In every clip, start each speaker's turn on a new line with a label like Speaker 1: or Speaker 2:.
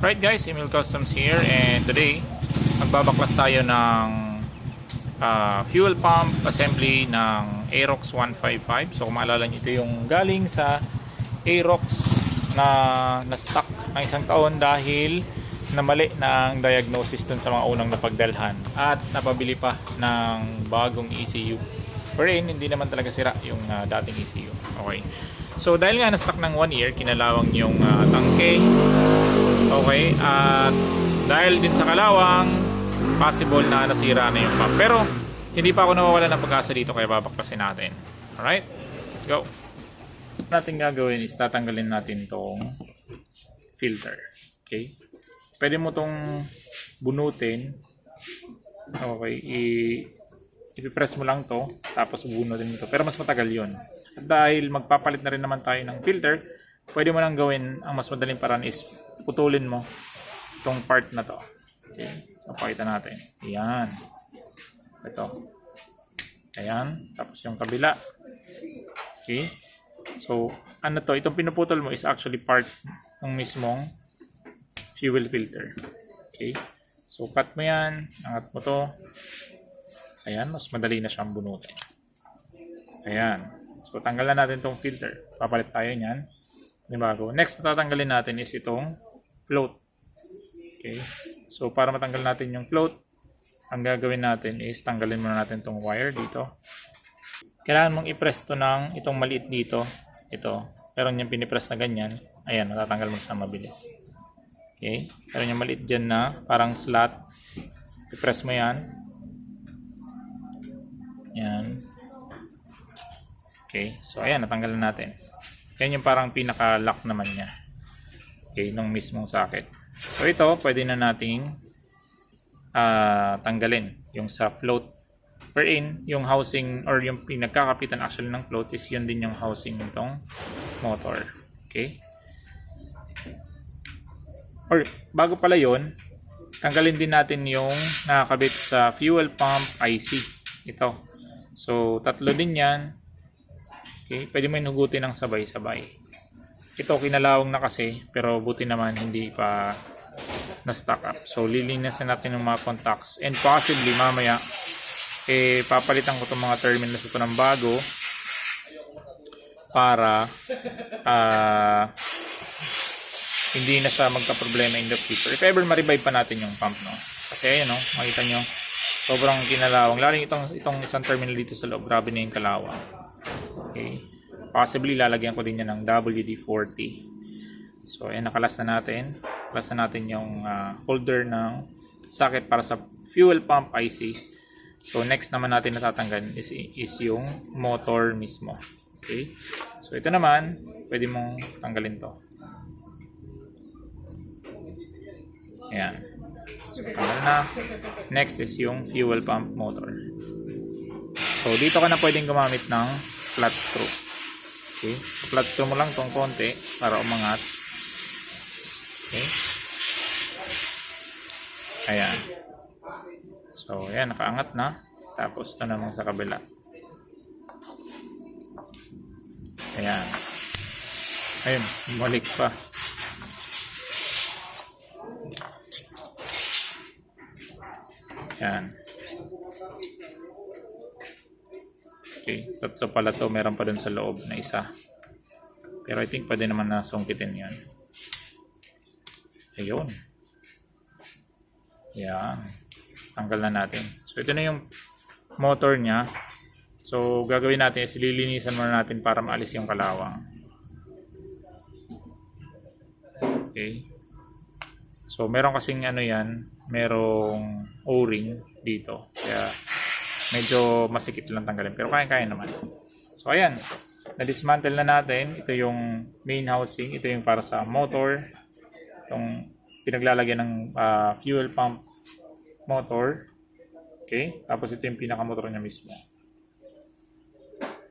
Speaker 1: Right guys, Emil Customs here and today magbabaklas tayo ng ah, fuel pump assembly ng Aerox 155. So kung maalala nyo ito yung galing sa Aerox na na-stuck ng isang taon dahil namali ng diagnosis dun sa mga unang napagdalhan at napabili pa ng bagong ECU. Wherein, hindi naman talaga sira yung ah, dating ECU. Okay. So dahil nga na-stuck ng 1 year, kinalawang yung ah, tangke, Okay, at dahil din sa kalawang, possible na nasira na yung pump. Pero, hindi pa ako nawawala ng pag-asa dito kaya babaklasin natin. Alright, let's go. Ang natin gagawin is tatanggalin natin tong filter. Okay? Pwede mo tong bunutin. Okay, i- ipipress mo lang to, tapos bunutin mo to. Pero mas matagal yon. At dahil magpapalit na rin naman tayo ng filter, pwede mo nang gawin, ang mas madaling paraan is putulin mo itong part na to. Okay. Papakita natin. Ayan. Ito. Ayan. Tapos yung kabila. Okay. So, ano to? Itong pinuputol mo is actually part ng mismong fuel filter. Okay. So, cut mo yan. Angat mo to. Ayan. Mas madali na siyang bunutin. Ayan. So, tanggalan natin tong filter. Papalit tayo niyan. Di bago. Next na tatanggalin natin is itong float. Okay. So, para matanggal natin yung float, ang gagawin natin is tanggalin muna natin itong wire dito. Kailangan mong i-press to ng itong maliit dito. Ito. Pero yung pinipress na ganyan, ayan, matatanggal mo siya mabilis. Okay. Pero yung maliit dyan na, parang slot, i-press mo yan. Yan. Okay. So, ayan, natanggalan natin. Yan yung parang pinaka-lock naman niya. Okay, nung mismong socket. So ito, pwede na nating ah, tanggalin yung sa float. Wherein, yung housing or yung pinagkakapitan actually ng float is yun din yung housing nitong motor. Okay? Or bago pala yun, tanggalin din natin yung nakakabit sa fuel pump IC. Ito. So, tatlo din yan. Okay, pwede mo hinugutin ng sabay-sabay. Ito kinalawang na kasi, pero buti naman hindi pa na-stock up. So, lilinasin natin yung mga contacts. And possibly, mamaya, eh, papalitan ko itong mga terminals ito ng bago para ah, hindi na siya magka-problema in the future. If ever ma-revive pa natin yung pump, no? Kasi, ayun, no? Makita nyo, sobrang kinalawang. Lalo itong, itong isang terminal dito sa loob, grabe na yung kalawang. Okay. Possibly lalagyan ko din yan ng WD-40. So ayan nakalas na natin. Kalas na natin yung ah, holder ng socket para sa fuel pump IC. So next naman natin natatanggal is, is yung motor mismo. Okay. So ito naman, pwede mong tanggalin to. Ayan. So na. Next is yung fuel pump motor. So dito ka na pwedeng gumamit ng flat screw. Okay? Flat screw mo lang tong konti para umangat. Okay? Ayan. So, ayan, nakaangat na. Tapos, ito naman sa kabila. Ayan. Ayun, bumalik pa. Ayan. Okay, tatlo pala to. Meron pa dun sa loob na isa. Pero I think pwede naman na sungkitin yan. Ayun. Yan. Tanggal na natin. So ito na yung motor niya. So gagawin natin is lilinisan muna natin para maalis yung kalawang. Okay. So meron kasing ano yan, merong O-ring dito. Kaya medyo masikip lang tanggalin. Pero kaya-kaya naman. So ayan. Na-dismantle na natin. Ito yung main housing. Ito yung para sa motor. Itong pinaglalagyan ng ah, fuel pump motor. Okay? Tapos ito yung pinaka-motor niya mismo.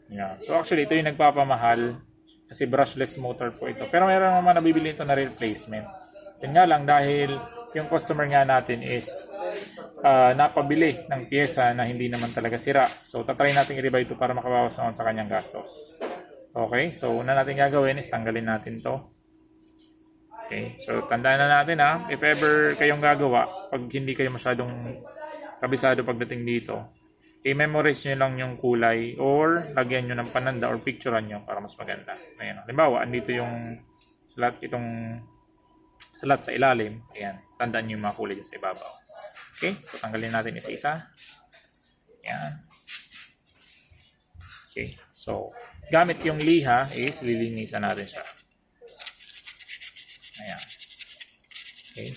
Speaker 1: Yeah. so actually ito yung nagpapamahal kasi brushless motor po ito. Pero meron naman nabibili ito na replacement. Yun nga lang dahil yung customer nga natin is ah, napabili ng pyesa na hindi naman talaga sira. So, tatry natin i-revive ito para makabawas naman sa kanyang gastos. Okay, so una natin gagawin is tanggalin natin to. Okay, so tandaan na natin ha, if ever kayong gagawa, pag hindi kayo masyadong kabisado pagdating dito, i-memorize nyo lang yung kulay or lagyan nyo ng pananda or picturean nyo para mas maganda. Ayan. Halimbawa, andito yung slot, itong slot sa ilalim. Ayan. Tandaan nyo yung mga kulay sa ibabaw. Okay, so tanggalin natin isa-isa. Ayan. Okay, so gamit yung liha is lilinisan natin siya. Ayan. Okay.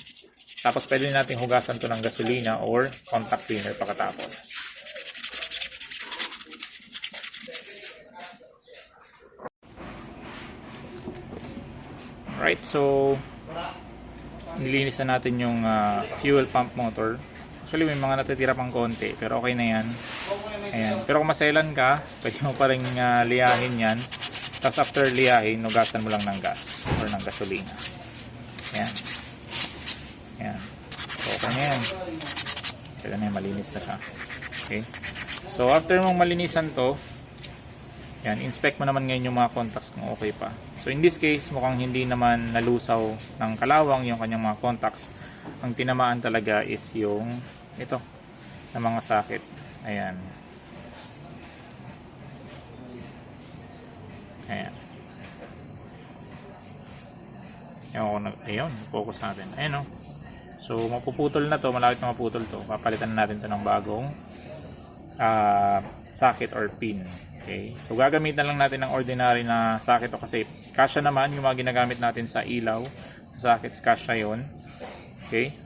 Speaker 1: Tapos pwede natin hugasan to ng gasolina or contact cleaner pagkatapos. Right, so nilinis na natin yung ah, fuel pump motor. Actually, may mga natitira pang konti, pero okay na yan. Ayan. Pero kung maselan ka, pwede mo pa rin ah, liyahin yan. Tapos after liyahin, nugasan mo lang ng gas or ng gasolina. Ayan. Ayan. Okay na yan. Kaya na yan, malinis na siya. Okay. So, after mong malinisan to, yan, inspect mo naman ngayon yung mga contacts kung okay pa. So, in this case, mukhang hindi naman nalusaw ng kalawang yung kanyang mga contacts. Ang tinamaan talaga is yung ito, na mga sakit. Ayan. Ayan. Ewan ko na, ayun, focus natin. Ayan o. So, mapuputol na to, malapit na maputol to. Papalitan na natin to ng bagong ah, socket or pin. Okay? So, gagamitan lang natin ng ordinary na socket o kasi kasya naman yung mga ginagamit natin sa ilaw. Sockets, kasya yon Okay?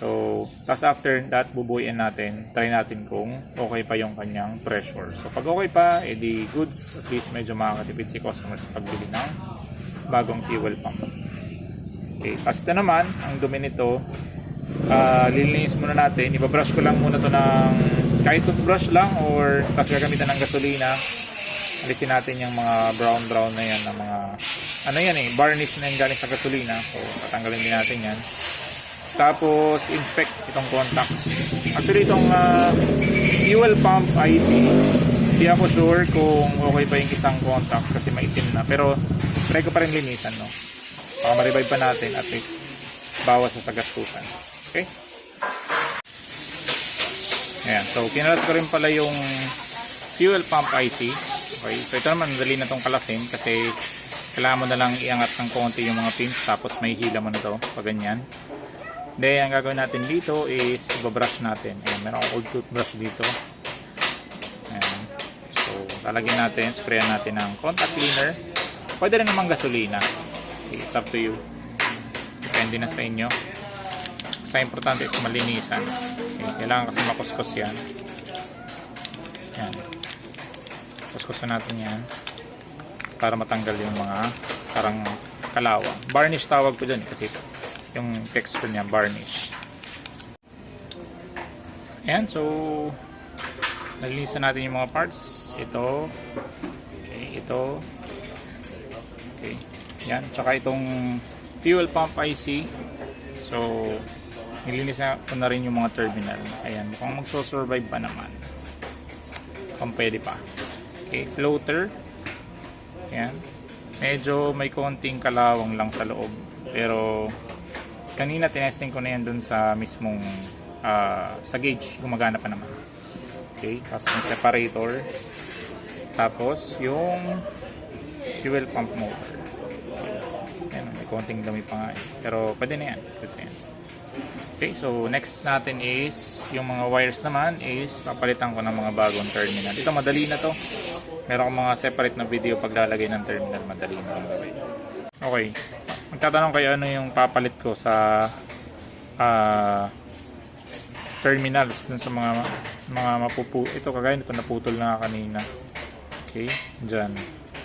Speaker 1: So, tapos after that, bubuuin natin. Try natin kung okay pa yung kanyang pressure. So, pag okay pa, edi goods. At least medyo makakatipid si customer sa pagbili ng bagong fuel pump. Okay, tapos ito naman, ang dumi nito, ah lilinis muna natin. Ibabrush ko lang muna to ng kahit toothbrush lang or tapos gagamitan ng gasolina. Alisin natin yung mga brown brown na yan ng mga ano yan eh, varnish na yung galing sa gasolina. So, tatanggalin din natin yan. Tapos, inspect itong contacts. Actually, itong ah, fuel pump IC, hindi ako sure kung okay pa yung isang contacts kasi maitim na. Pero, try ko pa rin linisan, no? Baka ma-revive pa natin at least bawas sa gastusan. Okay? Ayan. So, kinalas ko rin pala yung fuel pump IC. Okay. So, ito naman, dali na tong kalasin kasi kailangan mo na lang iangat ng konti yung mga pins tapos may hila mo na to pag ganyan. Then, ang gagawin natin dito is ibabrush natin. Ayan, meron akong old toothbrush dito. Ayan. So, lalagyan natin, sprayan natin ng contact cleaner. Pwede rin naman gasolina. It's up to you. Depende na sa inyo. Basta importante is malinisan. Okay, kailangan kasi makuskus yan. Yan. Kuskusin natin yan. Para matanggal yung mga parang kalawang. Varnish tawag ko dyan eh, kasi yung texture niya varnish. Ayan, so nalinisan natin yung mga parts. Ito. Okay, ito. Okay. Yan, tsaka itong fuel pump IC. So, nilinis na ko na rin yung mga terminal. Ayan, mukhang magso-survive pa naman. Kung pwede pa. Okay, floater. Ayan. Medyo may konting kalawang lang sa loob. Pero, kanina tinesting ko na yan dun sa mismong ah, sa gauge. Gumagana pa naman. Okay, tapos yung separator. Tapos, yung fuel pump motor. Ayan, may konting dumi pa nga eh. Pero pwede na yan. Kasi yan. Okay, so next natin is yung mga wires naman is papalitan ko ng mga bagong terminal. Ito madali na to. Meron akong mga separate na video paglalagay ng terminal. Madali na lang. Okay. Magtatanong kayo ano yung papalit ko sa ah terminals dun sa mga mga mapupu ito kagaya nito naputol na kanina. Okay dyan.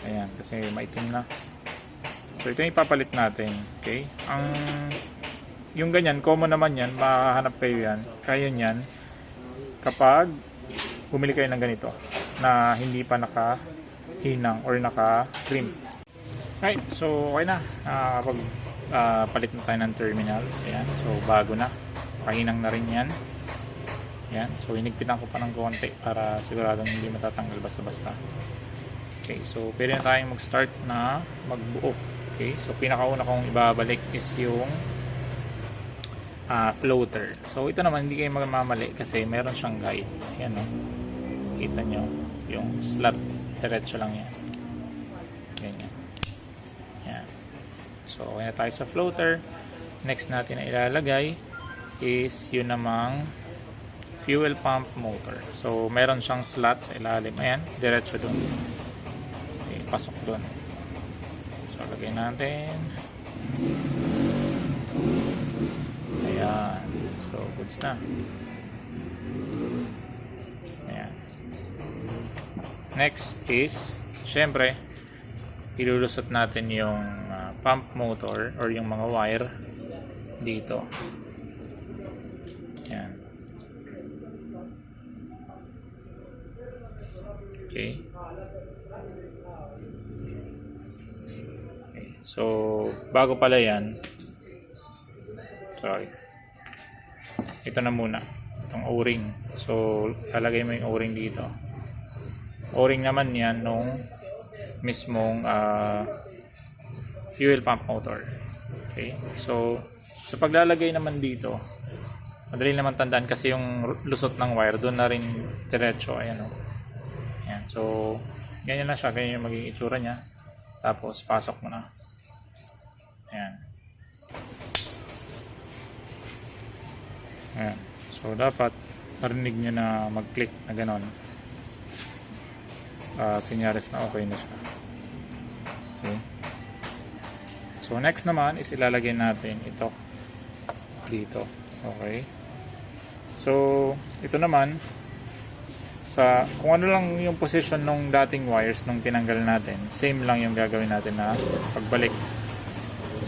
Speaker 1: Ayan kasi maitim na. So ito yung ipapalit natin okay? Ang yung ganyan common naman yan makahanap kayo yan. Kaya yan kapag bumili kayo ng ganito na hindi pa naka hinang or naka trim right so okay na Ah, pag ah, palit na tayo ng terminals ayan so bago na pahinang na rin yan yan. So, inigpitan ko pa ng konti para siguradong hindi matatanggal basta-basta. Okay. So, pwede na tayong mag-start na magbuo Okay, so pinakauna kong ibabalik is yung ah, floater. So ito naman hindi kayo magmamali kasi meron siyang guide. Yan no. Kita nyo yung slot diretso lang yan. So okay na tayo sa floater. Next natin na ilalagay is yun namang fuel pump motor. So meron siyang slot sa ilalim. Ayan, diretso dun. Okay, pasok dun. So lagay natin. Ayan. So, goods na. Ayan. Next is, syempre, ilulusot natin yung pump motor or yung mga wire dito. Ayan. Okay. So, bago pala yan, sorry. Ito na muna. Itong O-ring. So, lalagay mo yung O-ring dito. O-ring naman yan nung mismong ah, fuel pump motor. Okay? So, sa paglalagay naman dito, madali naman tandaan kasi yung lusot ng wire, doon na rin diretso. Ayan o. Ayan. So, ganyan na siya. Ganyan yung magiging itsura niya. Tapos, pasok mo na. Ayan. Ayan. So, dapat marinig nyo na mag-click na ganon. Uh, sinyaris na okay na siya. So, next naman is ilalagay natin ito dito. Okay. So, ito naman sa kung ano lang yung position nung dating wires nung tinanggal natin, same lang yung gagawin natin na pagbalik.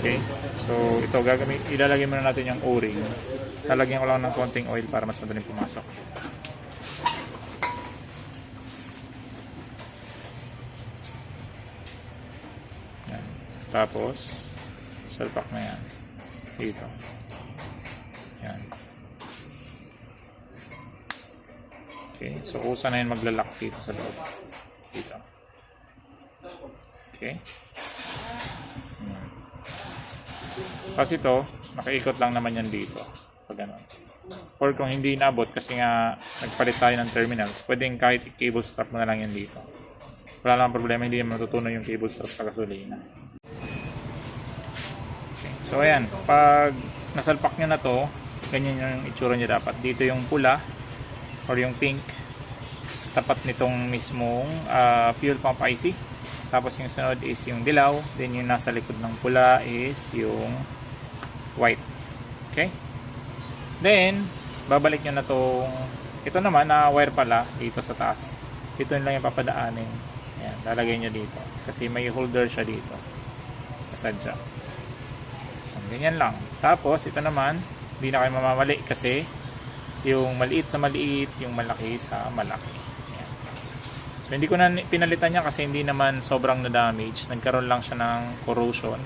Speaker 1: Okay? So, ito gagawin ilalagay muna natin yung O-ring. Lalagyan ko lang ng konting oil para mas madaling pumasok. Yan. Tapos, salpak na yan. Dito. Yan. Okay, so kusa na yun maglalak dito sa loob. Dito. Okay. Kasi ito, nakaikot lang naman yan dito. Pag ganun. Or kung hindi inabot kasi nga nagpalit tayo ng terminals, pwedeng kahit i-cable strap mo na lang yan dito. Wala lang problema, hindi naman matutunan yung cable strap sa gasolina. So ayan, pag nasalpak nyo na to, ganyan yung itsura nyo dapat. Dito yung pula or yung pink tapat nitong mismong ah, fuel pump IC. Tapos yung sunod is yung dilaw. Then yung nasa likod ng pula is yung white. Okay? Then, babalik nyo na tong ito naman na wire pala dito sa taas. Ito lang yung papadaanin. Ayan, lalagay nyo dito. Kasi may holder siya dito. Kasadya. Ganyan lang. Tapos, ito naman, hindi na kayo mamamali kasi yung maliit sa maliit, yung malaki sa malaki. So, hindi ko na pinalitan niya kasi hindi naman sobrang na-damage. Nagkaroon lang siya ng corrosion.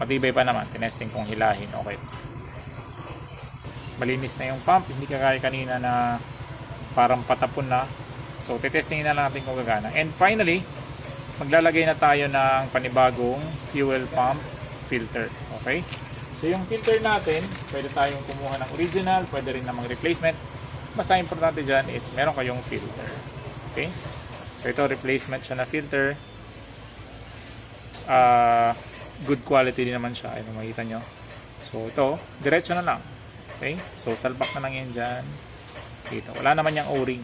Speaker 1: Matibay pa naman. Tinesting kong hilahin. Okay. Malinis na yung pump. Hindi kagaya kanina na parang patapon na. So, titestingin na lang natin kung gagana. And finally, maglalagay na tayo ng panibagong fuel pump filter. Okay? So, yung filter natin, pwede tayong kumuha ng original, pwede rin namang replacement. Basta importante dyan is meron kayong filter. Okay? So, ito replacement siya na filter. Ah, good quality din naman siya. Ayun, makita nyo. So, ito, diretso na lang. Okay? So, salpak na lang yan dyan. Dito. Wala naman yung O-ring.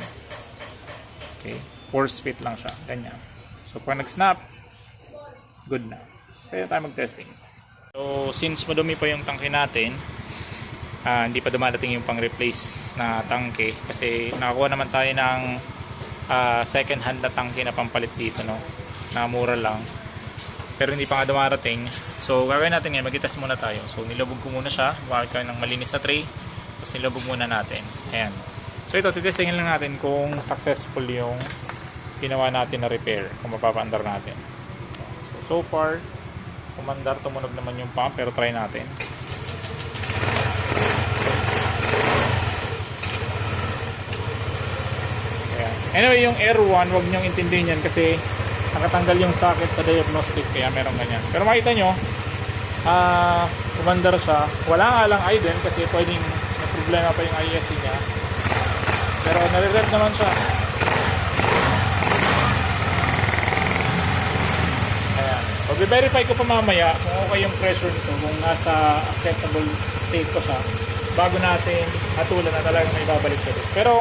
Speaker 1: Okay? Force fit lang siya. Ganyan. So, pag nag-snap, good na. Kaya tayo mag-testing. So, since madumi pa yung tangke natin, ah, hindi pa dumadating yung pang-replace na tangke kasi nakakuha naman tayo ng ah, second hand na tangke na pampalit dito, no? Na mura lang. Pero hindi pa nga dumarating. So, gagawin natin ngayon, magitas muna tayo. So, nilubog ko muna siya. Bakit kayo ng malinis na tray. Tapos nilubog muna natin. Ayan. So, ito, titestingin lang natin kung successful yung ginawa natin na repair. Kung mapapaandar natin. So, so far, kumandar, tumunog naman yung pump. Pero try natin. Ayan. Anyway, yung R1, wag niyong intindihin yan kasi nakatanggal yung socket sa diagnostic kaya meron ganyan. Pero makita nyo, ah umandar siya. Wala nga lang idle kasi pwedeng may problema pa yung ISC niya. Pero nare-rev naman siya. Ayan. So, verify ko pa mamaya kung okay yung pressure nito, kung nasa acceptable state ko siya, bago natin hatulan na talagang may babalik siya dito. Pero,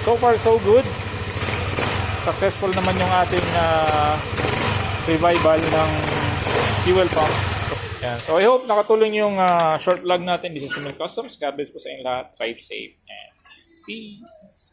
Speaker 1: so far so good. Successful naman yung ating ah, revival ng fuel pump. Yan. So, I hope nakatulong yung ah, short vlog natin. This is Simil Customs. God bless po sa inyo lahat. Drive safe and peace.